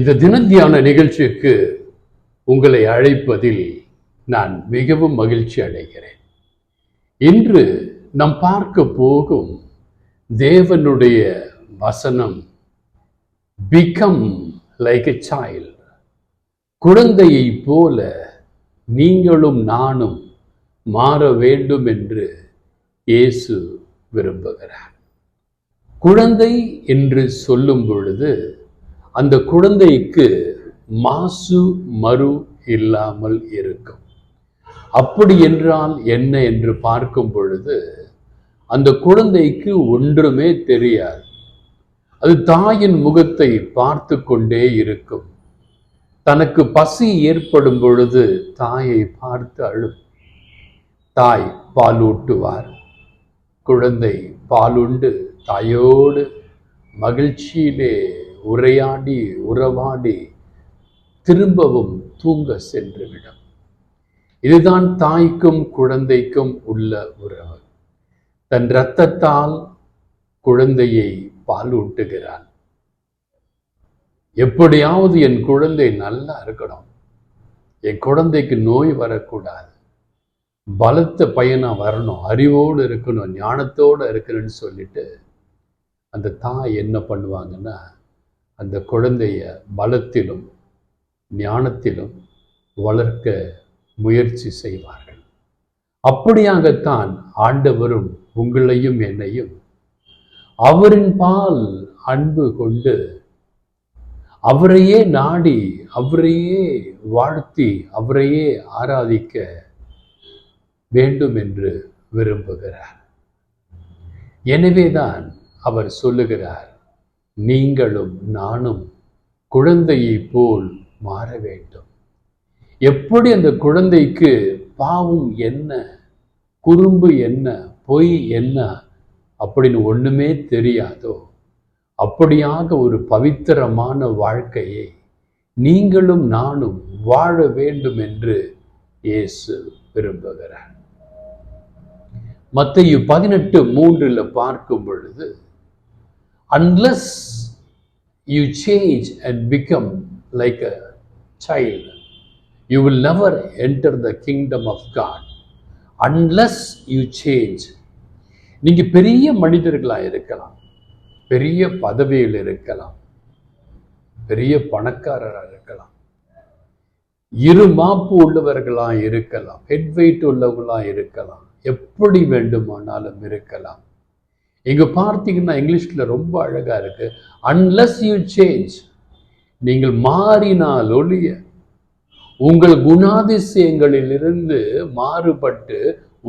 இந்த தினத்தியான நிகழ்ச்சிக்கு உங்களை அழைப்பதில் நான் மிகவும் மகிழ்ச்சி அடைகிறேன். இன்று நாம் பார்க்க போகும் தேவனுடைய வசனம் பிகம் லைக் எ சைல்ட் குழந்தையை போல நீங்களும் நானும் மாற வேண்டும் என்று இயேசு விரும்புகிறார். குழந்தை என்று சொல்லும் பொழுது அந்த குழந்தைக்கு மாசு மறு இல்லாமல் இருக்கும். அப்படி என்றால் என்ன என்று பார்க்கும் பொழுது அந்த குழந்தைக்கு ஒன்றுமே தெரியாது. அது தாயின் முகத்தை பார்த்து கொண்டே இருக்கும். தனக்கு பசி ஏற்படும் பொழுது தாயை பார்த்து அழும். தாய் பாலூட்டுவார். குழந்தை பாலுண்டு தாயோடு மகிழ்ச்சியிலே உரையாடி உறவாடி திரும்பவும் தூங்க சென்றுவிடும் இதுதான் தாய்க்கும் குழந்தைக்கும் உள்ள உறவு. தன் இரத்தத்தால் குழந்தையை பாலூட்டுகிறான் எப்படியாவது என் குழந்தை நல்லா இருக்கணும். என் குழந்தைக்கு நோய் வரக்கூடாது. பலத்த பையனா வரணும். அறிவோடு இருக்கணும். ஞானத்தோடு இருக்கணும்னு சொல்லிட்டு அந்த தாய் என்ன பண்ணுவாங்கன்னா அந்த குழந்தைய பலத்திலும் ஞானத்திலும் வளர்க்க முயற்சி செய்வார்கள். அப்படியாகத்தான் ஆண்டவரும் உங்களையும் என்னையும் அவரின் பால் அன்பு கொண்டு அவரையே நாடி அவரையே வாழ்த்தி அவரையே ஆராதிக்க வேண்டும் என்று விரும்புகிறார். எனவேதான் அவர் சொல்லுகிறார் நீங்களும் நானும் குழந்தையை போல் மாற வேண்டும் எப்படி அந்த குழந்தைக்கு பாவம் என்ன குறும்பு என்ன பொய் என்ன அப்படின்னு ஒண்ணுமே தெரியாதோ அப்படியாக ஒரு பவித்திரமான வாழ்க்கையை நீங்களும் நானும் வாழ வேண்டும் என்று இயேசு விரும்புகிறார். மத்திய பதினெட்டு மூன்றில் பார்க்கும் பொழுது unless you change and become like a child you will never enter the kingdom of God unless you change நீங்கள் பெரிய மனிதர்களாக இருக்கலாம் பெரிய பதவியில் இருக்கலாம் பெரிய பணக்காரராக இருக்கலாம் இரு மாப்பு உள்ளவர்களாக இருக்கலாம் ஹெட் வெயிட் உள்ளவர்களாக இருக்கலாம் எப்படி வேண்டுமானாலும் இருக்கலாம். இங்கே பார்த்தீங்கன்னா இங்கிலீஷ்ல ரொம்ப அழகா இருக்கு. அன்லஸ் யூ சேஞ்ச் நீங்கள் மாறினால் ஒழிய உங்கள் குணாதிசயங்களிலிருந்து மாறுபட்டு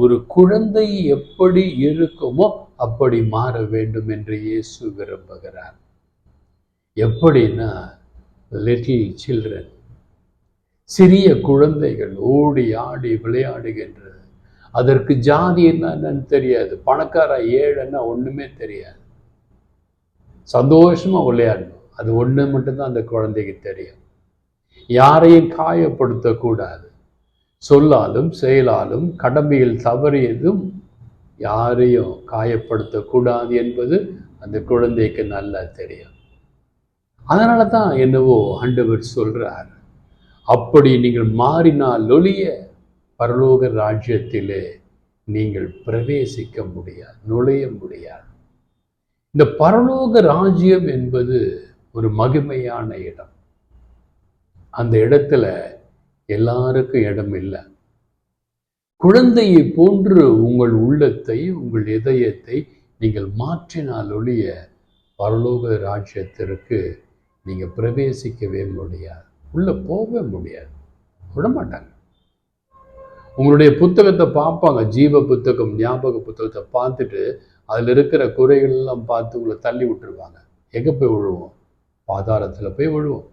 ஒரு குழந்தை எப்படி இருக்குமோ அப்படி மாற வேண்டும் என்று இயேசு விரும்புகிறார். எப்படின்னா லிட்டில் சில்ட்ரன் சிறிய குழந்தைகள் ஓடி ஆடி விளையாடுகின்றது அதற்கு ஜாதி என்னன்னு தெரியாது. பணக்கார ஏழைன்னா ஒண்ணுமே தெரியாது. சந்தோஷமா விளையாடணும். அது ஒண்ணு மட்டும்தான் அந்த குழந்தைக்கு தெரியும். யாரையும் காயப்படுத்தக்கூடாது. சொல்லாலும் செயலாலும் கடமையில் தவறியதும் யாரையும் காயப்படுத்தக்கூடாது என்பது அந்த குழந்தைக்கு நல்லா தெரியும். அதனால தான் என்னவோ ஆண்டவர் சொல்கிறார் அப்படி நீங்கள் மாறினால் ஒழிய பரலோக ராஜ்யத்திலே நீங்கள் பிரவேசிக்க முடியாது நுழைய முடியாது. இந்த பரலோக ராஜ்யம் என்பது ஒரு மகிமையான இடம். அந்த இடத்துல எல்லாருக்கும் இடம் இல்லை. குழந்தையை போன்று உங்கள் உள்ளத்தை உங்கள் இதயத்தை நீங்கள் மாற்றினால் ஒழிய பரலோக ராஜ்யத்திற்கு நீங்க பிரவேசிக்கவே முடியாது. உள்ள போகவே முடியாது. விடமாட்டாங்க. உங்களுடைய புத்தகத்தை பார்ப்பாங்க. ஜீவ புத்தகம் ஞாபக புத்தகத்தை பார்த்துட்டு அதில் இருக்கிற குறைகள்லாம் பார்த்து உங்களை தள்ளி விட்டுருவாங்க. எங்கே போய் விழுவோம்? பாதாளத்தில் போய் விழுவோம்.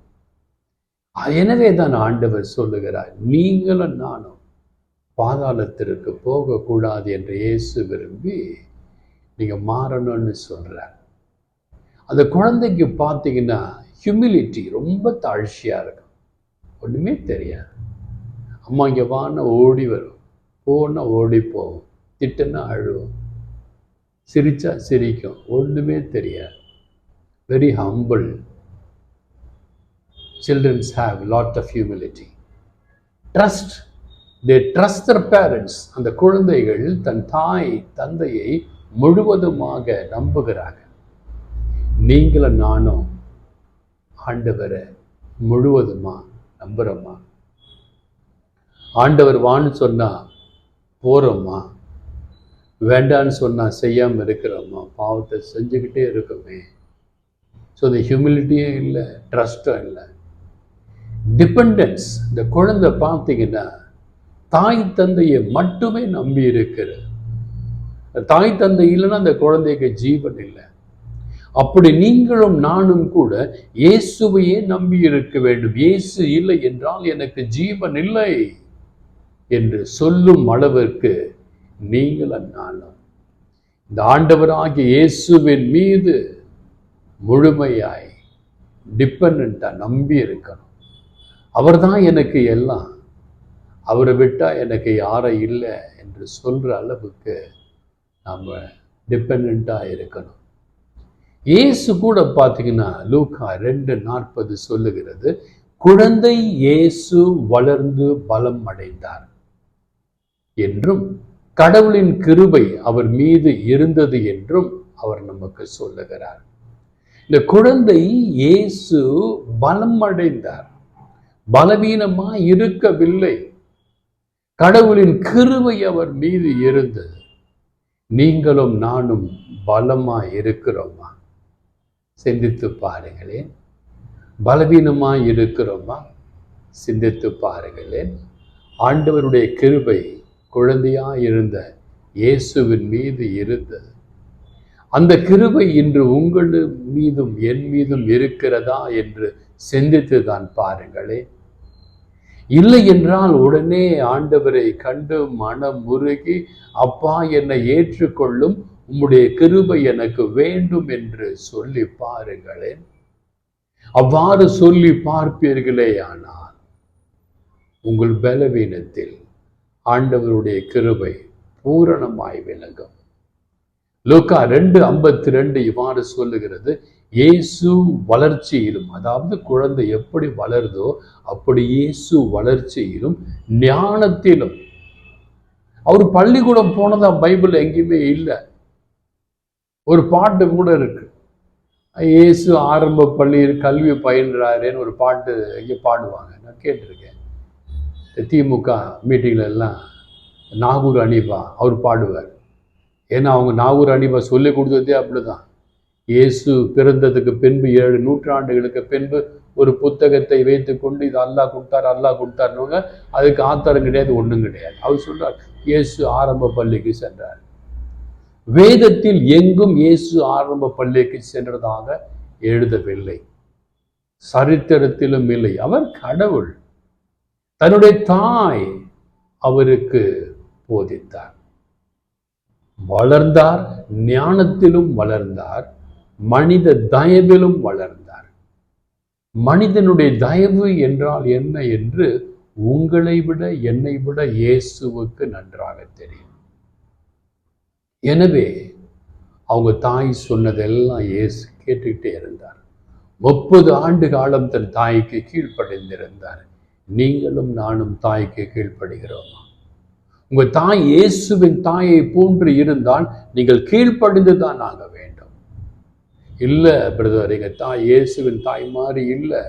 எனவே தான் ஆண்டவர் சொல்லுகிறார் நீங்களும் நானும் பாதாளத்திற்கு போகக்கூடாது என்று இயேசு விரும்பி நீங்கள் மாறணும்னு சொல்கிறார் அந்த குழந்தைக்கு பார்த்தீங்கன்னா ஹியூமிலிட்டி ரொம்ப தாழ்ச்சியாக இருக்கும். ஒன்றுமே தெரியாது. அம்மா இங்கே வான ஓடி வரும். போனால் ஓடி போகும். திட்டுன்னா அழுவோம். சிரித்தா சிரிக்கும். ஒன்றுமே தெரியாது. Very humble children have lot of humility trust they trust their parents அந்த குழந்தைகள் தன் தாய் தந்தையை முழுவதுமாக நம்புகிறாங்க நீங்களும் நானும் ஆண்டவரை முழுவதுமா நம்புகிறோமா ஆண்டவர் வான்னு சொன்னால் போகிறோம்மா வேண்டான்னு சொன்னால் செய்யாமல் இருக்கிறோமா பாவத்தை செஞ்சுக்கிட்டே இருக்கோமே. ஸோ இந்த ஹியூமிலிட்டியும் இல்லை ட்ரஸ்ட்டும் இல்லை. டிபெண்டன்ஸ் இந்த குழந்தை பார்த்தீங்கன்னா தாய் தந்தையை மட்டுமே நம்பி இருக்கிற. தாய் தந்தை இல்லைன்னா அந்த குழந்தைக்கு ஜீவன் இல்லை. அப்படி நீங்களும் நானும் கூட இயேசுவையே நம்பி இருக்க வேண்டும். இயேசு இல்லை என்றால் எனக்கு ஜீவன் இல்லை. என்று சொல்லும் அளவிற்கு நீங்கள் அந்நாளும். இந்த ஆண்டவராகிய இயேசுவின் மீது முழுமையாய் டிபெண்ட்டாக நம்பி இருக்கணும். அவர் தான் எனக்கு எல்லாம். அவரை விட்டால் எனக்கு யாரும் இல்லை என்று சொல்கிற அளவுக்கு நாம் டிபெண்ட்டாக இருக்கணும். இயேசு கூட பார்த்தீங்கன்னா லூக்கா ரெண்டு நாற்பது சொல்லுகிறது குழந்தை இயேசு வளர்ந்து பலம் அடைந்தார். என்றும் கடவுளின் கிருபை அவர் மீது இருந்தது என்றும் அவர் நமக்கு சொல்லுகிறார். இந்த குழந்தை இயேசு பலம் அடைந்தார் பலவீனமா இருக்கவில்லை. கடவுளின் கிருவை அவர் மீது இருந்தது. நீங்களும் நானும் பலமா இருக்கிறோமா? சிந்தித்து பாருங்களேன். பலவீனமா இருக்கிறோமா? சிந்தித்து பாருங்களேன். ஆண்டவருடைய கிருபை குழந்தையா இருந்த இயேசுவின் மீது இருந்தது. அந்த கிருபை இன்று உங்கள் மீதும் என் மீதும் இருக்கிறதா என்று சிந்தித்து தான் பாருங்களே இல்லை என்றால் உடனே ஆண்டவரை கண்டு மனம் முருகி அப்பா என்னை ஏற்றுக்கொள்ளும் உம்முடைய கிருபை எனக்கு வேண்டும் என்று சொல்லி பாருங்களேன். அவ்வாறு சொல்லி பார்ப்பீர்களே ஆனால் உங்கள் பலவீனத்தில் ஆண்டவருடைய கிருபை பூரணமாய் விளங்கும். லோக்கா ரெண்டு ஐம்பத்தி ரெண்டு இவ்வாறு சொல்லுகிறது இயேசு வளர்ச்சியிலும் அதாவது குழந்தை எப்படி வளருதோ அப்படி இயேசு வளர்ச்சியிலும் ஞானத்திலும். அவர் பள்ளிக்கூடம் போனதா பைபிள் எங்கேயுமே இல்லை. ஒரு பாட்டு கூட இருக்கு. இயேசு ஆரம்ப பள்ளியில் கல்வி பயின்றாரேன்னு ஒரு பாட்டு இங்கே பாடுவாங்க. நான் கேட்டிருக்கேன். திமுக மீட்டிங்கில் எல்லாம் நாகூர் அனிபா அவர் பாடுவார். ஏன்னா அவங்க நாகூர் அனிபா சொல்லி கொடுத்ததே அப்படிதான். இயேசு பிறந்ததுக்கு பின்பு ஏழு நூற்றாண்டுகளுக்கு பின்பு ஒரு புத்தகத்தை வைத்து கொண்டு இது அல்லாஹ் கொடுத்தார் அல்லாஹ் கொடுத்தாருன்னு அதுக்கு ஆத்தாரம் கிடையாது ஒன்றும் கிடையாது. அவர் சொல்றார் இயேசு ஆரம்ப பள்ளிக்கு சென்றார். வேதத்தில் எங்கும் இயேசு ஆரம்ப பள்ளிக்கு சென்றதாக எழுதவில்லை. சரித்திரத்திலும் இல்லை. அவர் கடவுள். தன்னுடைய தாய் அவருக்கு போதித்தார். வளர்ந்தார் ஞானத்திலும் வளர்ந்தார் மனித தயவிலும் வளர்ந்தார். மனிதனுடைய தயவு என்றால் என்ன என்று உங்களை விட என்னை விட இயேசுவுக்கு நன்றாக தெரியும். எனவே அவங்க தாய் சொன்னதெல்லாம் இயேசு கேட்டுக்கிட்டே இருந்தார். முப்பது ஆண்டு காலம் தன் தாய்க்கு கீழ்ப்படைந்திருந்தார். நீங்களும் நானும் தாய்க்கு கீழ்ப்படுகிறோமா? உங்கள் தாய் இயேசுவின் தாயை போன்று இருந்தால் நீங்கள் கீழ்ப்படிந்து தான் ஆக வேண்டும். இல்லை பிரதர் எங்கள் தாய் இயேசுவின் தாய் மாதிரி இல்லை.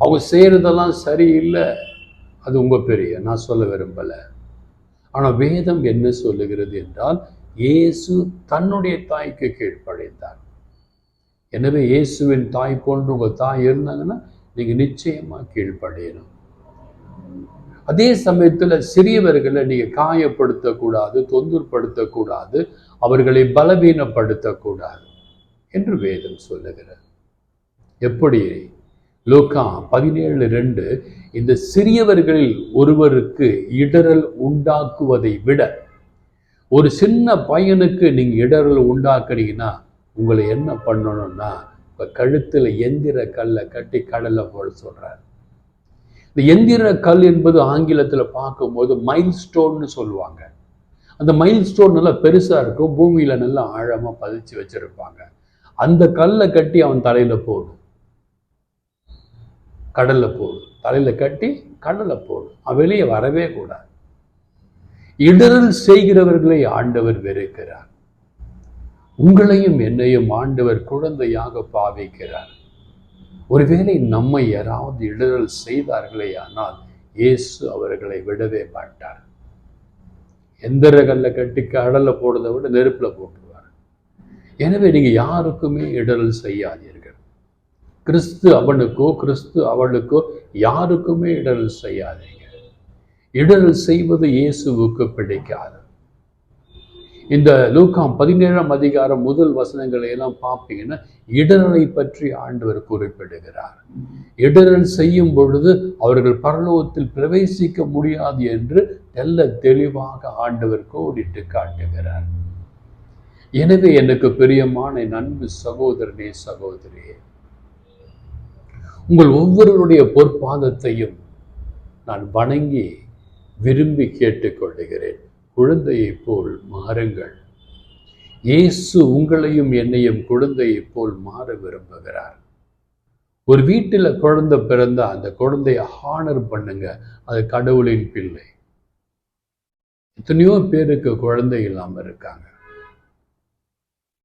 அவங்க செய்கிறதெல்லாம் சரியில்லை. அது உங்கள் பெரிய நான் சொல்ல விரும்பலை. ஆனால் வேதம் என்ன சொல்லுகிறது என்றால் இயேசு தன்னுடைய தாய்க்கு கீழ்ப்படைந்தார். எனவே இயேசுவின் தாய் போன்று உங்கள் தாய் இருந்தாங்கன்னா நீங்கள் நிச்சயமாக கீழ்ப்படையணும். அதே சமயத்தில் சிறியவர்களை நீங்கள் காயப்படுத்தக்கூடாது தொந்தரப்படுத்தக்கூடாது அவர்களை பலவீனப்படுத்தக்கூடாது என்று வேதம் சொல்லுகிறார் எப்படி? லோக்கா பதினேழு ரெண்டு இந்த சிறியவர்களில் ஒருவருக்கு இடரல் உண்டாக்குவதை விட ஒரு சின்ன பையனுக்கு நீங்கள் இடரல் உண்டாக்குறீங்கன்னா உங்களை என்ன பண்ணணும்னா இப்போ கழுத்தில் எந்திர கல்லை கட்டி கடலை போட சொல்கிறார் இந்த எந்திர கல் என்பது ஆங்கிலத்தில் பார்க்கும்போது மைல் ஸ்டோன்னு சொல்லுவாங்க. அந்த மைல் ஸ்டோன் நல்லா பெருசாக இருக்கும் பூமியில் நல்லா ஆழமாக பதிச்சு வச்சுருப்பாங்க. அந்த கல்லை கட்டி அவன் தலையில் போடும் கடலில் போடும் தலையில் கட்டி கடலில் போடும் அவன் வெளியே வரவே கூடாது. இடரல் செய்கிறவர்களை ஆண்டவர் வெறுக்கிறார். உங்களையும் என்னையும் ஆண்டவர் குழந்தையாக பாவிக்கிறார். ஒருவேளை நம்மை யாராவது இடரல் செய்தார்களே ஆனால் இயேசு அவர்களை விடவே மாட்டார். எந்திர கல்ல கட்டி கடல்ல போடுறதை விட நெருப்புல போட்டுருவார். எனவே நீங்க யாருக்குமே இடரல் செய்யாதீர்கள். கிறிஸ்து அவனுக்கோ கிறிஸ்து அவளுக்கோ யாருக்குமே இடரல் செய்யாதீங்க. இடரல் செய்வது இயேசுவுக்கு பிடிக்காது. இந்த லூக்காம் பதினேழாம் அதிகாரம் முதல் வசனங்களை எல்லாம் பார்ப்பீங்கன்னா இடரலை பற்றி ஆண்டவர் குறிப்பிடுகிறார். இடரல் செய்யும் பொழுது அவர்கள் பரலோகத்தில் பிரவேசிக்க முடியாது என்று தெல்ல தெளிவாக ஆண்டவர் கோடிட்டு காட்டுகிறார். எனவே எனக்கு பிரியமான நண்பு சகோதரனே சகோதரியே உங்கள் ஒவ்வொருவருடைய பொற்பாதத்தையும் நான் வணங்கி விரும்பி கேட்டுக்கொள்கிறேன். குழந்தையைப் போல் மாறுங்கள். இயேசு உங்களையும் என்னையும் குழந்தையைப் போல் மாற விரும்புகிறார். ஒரு வீட்டில் குழந்தை பிறந்தால் அந்த குழந்தைய ஹானர் பண்ணுங்க. அது கடவுளின் பிள்ளை. எத்தனையோ பேருக்கு குழந்தை இல்லாமல் இருக்காங்க.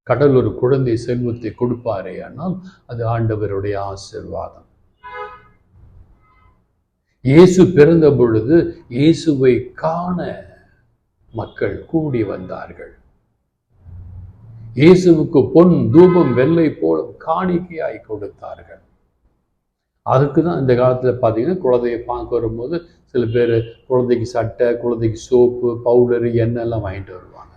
கடல் ஒரு குழந்தை செல்வத்தை கொடுப்பாரே ஆனால் அது ஆண்டவருடைய ஆசிர்வாதம். இயேசு பிறந்த பொழுது இயேசுவை காண மக்கள் கூடி வந்தார்கள். இயேசுவுக்கு பொன் தூபம் வெள்ளை போல் காணிக்கையாய் கொடுத்தார்கள். அதுக்கு தான் இந்த காலத்தில் பார்த்தீங்கன்னா குழந்தைய பார்க்க வரும்போது சில பேர் குழந்தைக்கு சட்டை குழந்தைக்கு சோப்பு பவுடரு எண்ணெய்லாம் வாங்கிட்டு வருவாங்க.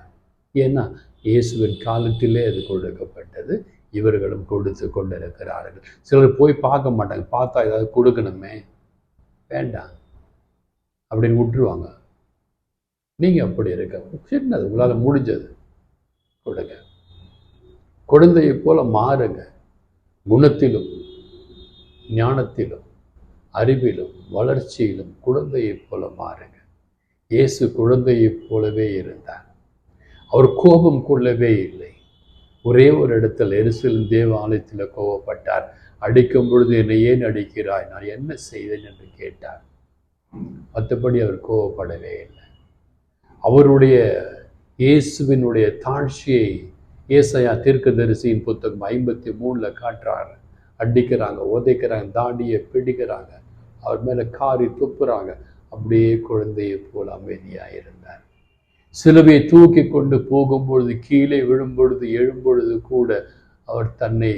ஏன்னா இயேசுவின் காலத்திலே அது கொடுக்கப்பட்டது. இவர்களும் கொடுத்து கொண்டிருக்கிறார்கள். சிலர் போய் பார்க்க மாட்டாங்க. பார்த்தா ஏதாவது கொடுக்கணுமே? வேண்டாம். அப்படின்னு விட்டுருவாங்க. நீங்கள் அப்படி இருக்க. சின்னது உங்களால் முடிஞ்சது. கொடுங்க. குழந்தையை போல மாறுங்க. குணத்திலும் ஞானத்திலும் அறிவிலும் வளர்ச்சியிலும் குழந்தையைப் போல மாறுங்க. இயேசு குழந்தையைப் போலவே இருந்தார். அவர் கோபம் கொள்ளவே இல்லை. ஒரே ஒரு இடத்தில் எரிசலும் தேவ ஆலயத்தில் கோபப்பட்டார். அடிக்கும் பொழுது என்னை ஏன் அடிக்கிறாய்? நான் என்ன செய்தேன் என்று கேட்டார். மற்றபடி அவர் கோபப்படவே இல்லை. அவருடைய இயேசுவினுடைய தாழ்ச்சியை ஏசையா தீர்க்கதரிசியின் புத்தகம் ஐம்பத்தி மூணில் காட்டுறாங்க. அடிக்கிறாங்க உதைக்கிறாங்க தாண்டியை பிடிக்கிறாங்க. அவர் மேலே காரி துப்புறாங்க. அப்படியே குழந்தையை போல் அமைதியாக இருந்தார். சிலுவையை தூக்கி கொண்டு போகும்பொழுது கீழே விழும்பொழுது எழும்பொழுது கூட அவர் தன்னை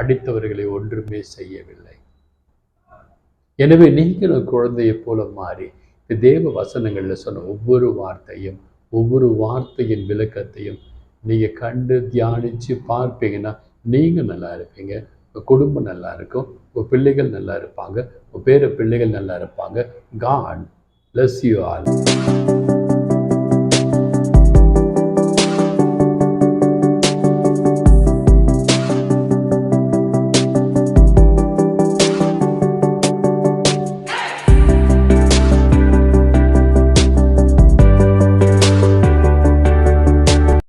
அடித்தவர்களை ஒன்றுமே செய்யவில்லை. எனவே நீங்களும் குழந்தையைப் போல மாறி தேவ வசனங்களில் சொன்ன ஒவ்வொரு வார்த்தையும் ஒவ்வொரு வார்த்தையின் விளக்கத்தையும் நீங்கள் கண்டு தியானித்து பார்ப்பீங்கன்னா நீங்கள் நல்லா இருப்பீங்க. உங்கள் குடும்பம் நல்லா இருக்கும். உங்கள் பிள்ளைகள் நல்லா இருப்பாங்க. உங்கள் பேர பிள்ளைகள் நல்லா இருப்பாங்க. God less you all